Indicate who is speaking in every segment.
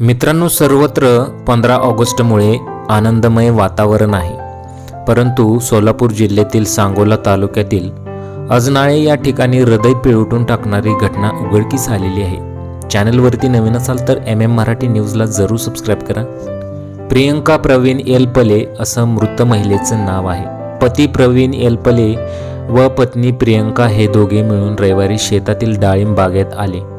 Speaker 1: मित्रांनो सर्वत्र पंधरा ऑगस्टमुळे आनंदमय वातावरण आहे. परंतु सोलापूर जिल्ह्यातील सांगोला तालुक्यातील अजनाळे या ठिकाणी हृदय पिळवटून टाकणारी घटना उघडकीस आलेली आहे. चॅनलवरती नवीन असाल तर एम एम मराठी न्यूजला जरूर सबस्क्राईब करा. प्रियंका प्रवीण एलपले असं मृत महिलेचं नाव आहे. पती प्रवीण एलपले व पत्नी प्रियंका हे दोघे मिळून रविवारी शेतातील डाळिंब बागेत आले.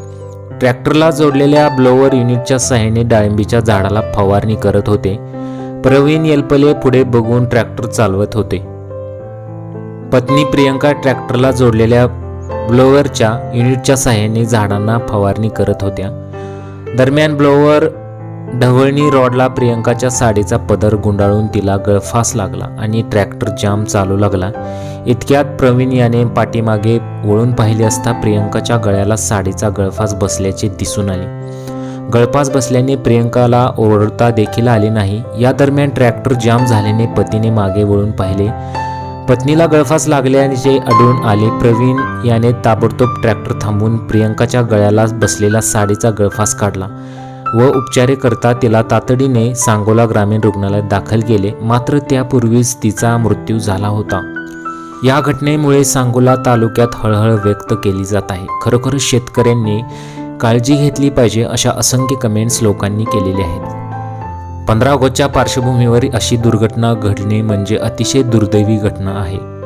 Speaker 1: ट्रॅक्टरला जोडलेल्या ब्लोवर युनिटच्या सहाय्याने डाळिंबीच्या झाडाला फवारणी करत होते. प्रवीण येलपले पुढे बघून ट्रॅक्टर चालवत होते. पत्नी प्रियंका ट्रॅक्टरला जोडलेल्या ब्लोवरच्या युनिटच्या सहाय्याने झाडांना फवारणी करत होत्या. दरम्यान ब्लोवर ढवळणी रॉडला प्रियंकाच्या साडीचा पदर गुंडाळून तिला गळफास लागला आणि ट्रॅक्टर जाम चालू लागला. इतक्यात प्रवीण याने पाठीमागे वळून पाहिले असता प्रियंकाच्या गळ्याला साडीचा गळफास बसल्याचे दिसून आले. गळफास बसल्याने प्रियंकाला ओरडता देखील आले नाही. या दरम्यान ट्रॅक्टर जाम झाल्याने पतीने मागे वळून पाहिले. पत्नीला गळफास लागल्याचे आढळून आले. प्रवीण याने ताबडतोब ट्रॅक्टर थांबवून प्रियंकाच्या गळ्याला बसलेला साडीचा गळफास काढला व उपचारे करता तिला तातडीने सांगोला ग्रामीण रुग्णालयात दाखल केले. मात्र त्यापूर्वीच तिचा मृत्यू झाला होता. या घटनेमुळे सांगोला तालुक्यात हळहळ व्यक्त केली जात आहे. खरोखरच शेतकऱ्यांनी काळजी घेतली पाहिजे अशा असंख्य कमेंट्स लोकांनी केलेले आहेत. पंधरा ऑगस्टच्या पार्श्वभूमीवर अशी दुर्घटना घडणे म्हणजे अतिशय दुर्दैवी घटना आहे.